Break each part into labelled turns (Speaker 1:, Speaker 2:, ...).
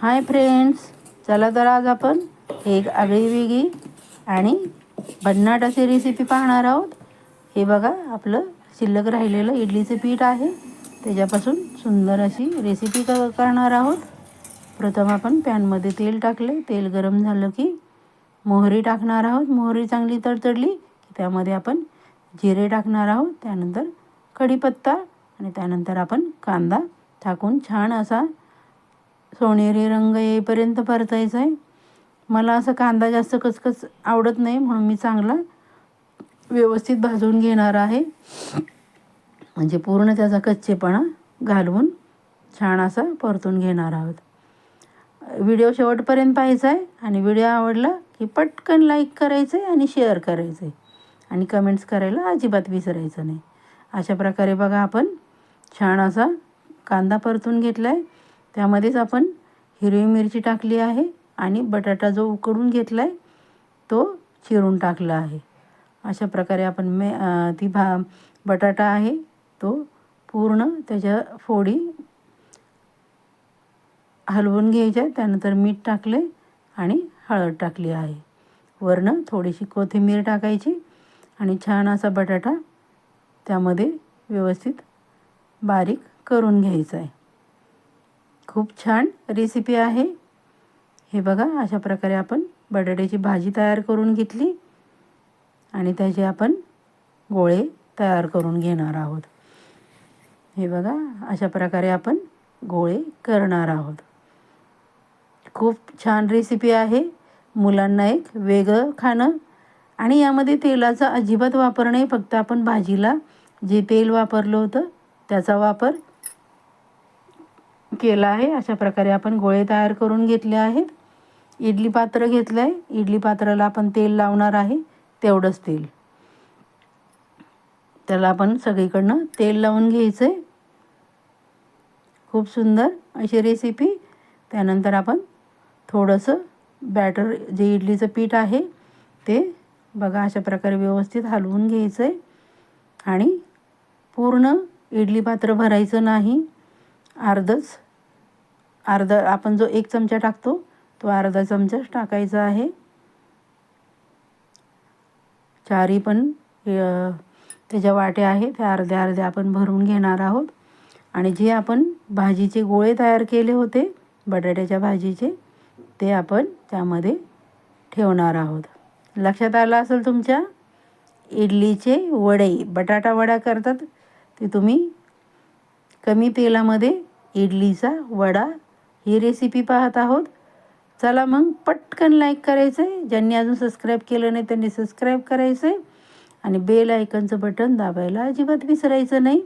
Speaker 1: Hi friends चला तर आज आपण एक आगळी वेगळी आणि भन्नाट अशी रेसिपी पाहणार आहोत. हे बघा आपलं शिल्लक राहिलेलं इडलीचं पीठ आहे. त्याच्यापासून सुंदर अशी रेसिपी क करणार आहोत. प्रथम आपण पॅनमध्ये तेल टाकले. तेल गरम झालं की मोहरी टाकणार आहोत. मोहरी चांगली तडतडली की त्यामध्ये आपण जिरे टाकणार आहोत. त्यानंतर कढीपत्ता आणि त्यानंतर आपण कांदा. टाकून छान असा सोनेरी रंग येईपर्यंत परतायचा आहे. मला असं कांदा जास्त कचकच आवडत नाही म्हणून मी चांगला व्यवस्थित भाजून घेणार आहे. म्हणजे पूर्ण त्याचा कच्चेपणा घालवून छान असा परतून घेणार आहोत. व्हिडिओ शेवटपर्यंत पाहायचा आहे आणि व्हिडिओ आवडला की पटकन लाईक करायचं आहे आणि शेअर करायचं आहे आणि कमेंट्स करायला अजिबात विसरायचं नाही. अशा प्रकारे बघा आपण छान असा कांदा परतून घेतला आहे त्यामध्येच आपण हिरवी मिरची टाकली आहे आणि बटाटा जो उकडून घेतला आहे तो चिरून टाकला आहे. अशा प्रकारे आपण मे ती भा बटाटा आहे तो पूर्ण त्याच्या फोडी हलवून घ्यायच्या. त्यानंतर मीठ टाकले आणि हळद टाकली आहे. वरनं थोडीशी कोथिंबीर टाकायची आणि छान असा बटाटा त्यामध्ये व्यवस्थित बारीक करून घ्यायचा आहे. खूप छान रेसिपी आहे. हे बघा अशा प्रकारे आपण बटाट्याची भाजी तयार करून घेतली आणि त्याचे आपण गोळे तयार करून घेणार आहोत. हे बघा अशा प्रकारे आपण गोळे करणार आहोत. खूप छान रेसिपी आहे. मुलांना एक वेगळं खाणं आणि यामध्ये तेलाचा अजिबात वापर नाही. फक्त आपण भाजीला जे तेल वापरलं होतं त्याचा वापर केला आहे. अशा प्रकारे आपण गोळे तयार करून घेतले आहेत. इडली पात्र घेतलं आहे इडली पात्राला आपण तेल लावणार आहे. तेवढंच तेल. त्याला आपण सगळीकडनं तेल लावून घ्यायचं आहे खूप सुंदर अशी रेसिपी त्यानंतर आपण थोडंसं बॅटर जे इडलीचं पीठ आहे ते बघा अशा प्रकारे व्यवस्थित हलवून घ्यायचं आहे आणि पूर्ण इडली पात्र भरायचं नाही. अर्धच अर्धा आपण जो एक चमचा टाकतो तो अर्धा चमचाच टाकायचा आहे. चारी पण त्याच्या वाट्या आहे त्या अर्ध्या अर्ध्या आपण भरून घेणार आहोत. आणि जे आपण भाजीचे गोळे तयार केले होते बटाट्याच्या भाजीचे ते आपण त्यामध्ये ठेवणार आहोत. लक्षात आलं असेल तुमच्या? इडलीचे वडे बटाटा वडा करतात ते तुम्ही कमी तेलामध्ये इडलीचा वडा ही रेसिपी पाहत आहोत. चला मग पटकन लाईक करायचं आहे ज्यांनी अजून सबस्क्राईब केलं नाही त्यांनी सबस्क्राईब करायचं आहे आणि बेल आयकनचं बटन दाबायला अजिबात विसरायचं नाही.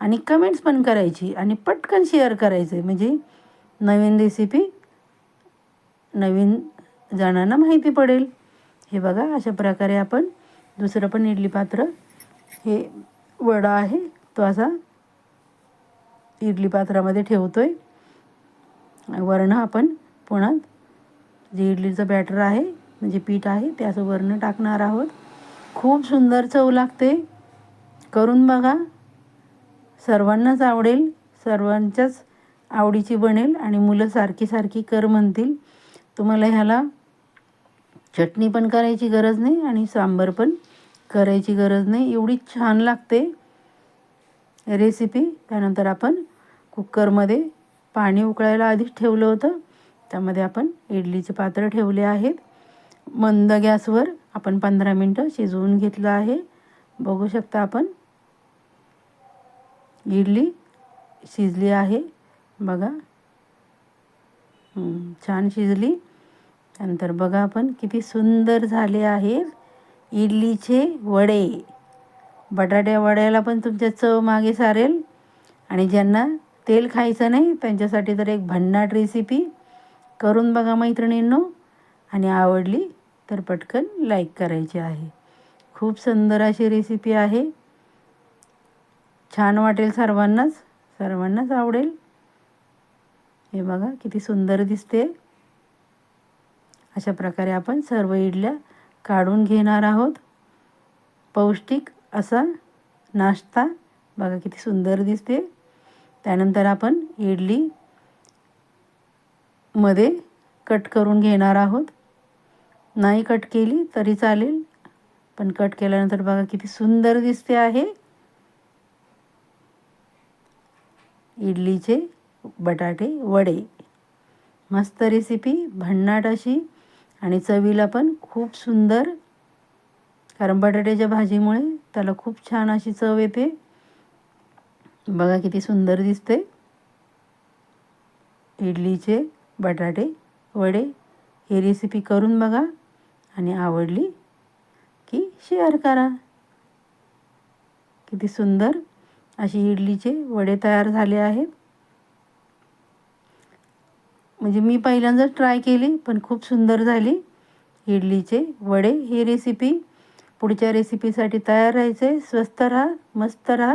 Speaker 1: आणि कमेंट्स पण करायची आणि पटकन शेअर करायचं आहे म्हणजे नवीन रेसिपी नवीन जणांना माहिती पडेल. हे बघा अशा प्रकारे आपण दुसरं पण इडली पात्र हे वडा आहे तो असा इडली पात्रामध्ये ठेवतो आहे वरणं आपण पुन्हा जे इडलीचं बॅटर आहे म्हणजे पीठ आहे ते असं वरणं टाकणार आहोत. खूप सुंदर चव लागते. करून बघा. सर्वांनाच आवडेल. सर्वांच्याच आवडीची बनेल आणि मुलं सारखी सारखी कर म्हणतील. तुम्हाला ह्याला चटणी पण करायची गरज नाही आणि सांबर पण करायची गरज नाही. एवढी छान लागते. रेसिपी. त्यानंतर आपण कुकरमध्ये पाणी उकळायला आधीच ठेवलं होतं. त्यामध्ये आपण इडलीचे पात्र ठेवले आहेत. मंद गॅसवर आपण पंधरा मिनटं शिजवून घेतलं आहे. बघू शकता आपण. इडली शिजली आहे. बघा. छान शिजली. त्यानंतर बघा आपण किती सुंदर झाले आहेत इडलीचे वडे. बटाट्या वड्याला पण तुमच्या चव मागे सारेल. आणि ज्यांना तेल खायचं नाही त्यांच्यासाठी तर एक भन्नाट रेसिपी करून बघा मैत्रिणींनो. आणि आवडली तर पटकन लाईक करायची आहे. खूप सुंदर अशी रेसिपी आहे. छान वाटेल सर्वांनाच. सर्वांनाच आवडेल. हे बघा किती सुंदर दिसते. अशा प्रकारे आपण सर्व इडल्या काढून घेणार आहोत. पौष्टिक असा नाश्ता. बघा किती सुंदर दिसते. त्यानंतर आपण इडली मध्ये कट करून घेणार आहोत. नाही कट केली तरी चालेल पण कट केल्यानंतर बघा किती सुंदर दिसते आहे. इडलीचे बटाटे वडे. मस्त रेसिपी भन्नाट अशी. आणि चवीला पण खूप सुंदर. कारण बटाट्याच्या भाजीमुळे त्याला खूप छान अशी चव येते. बघा किती सुंदर दिसते इडलीचे बटाटे वडे ही रेसिपी करून बघा. आणि आवडली की शेअर करा. किती सुंदर अशी इडलीचे वडे तयार झाले आहेत. म्हणजे मी पहिल्यांदाच ट्राय केली पण खूप सुंदर झाली. इडलीचे वडे ही रेसिपी पुढच्या रेसिपीसाठी तयार राहायचे स्वस्त राहा मस्त राहा.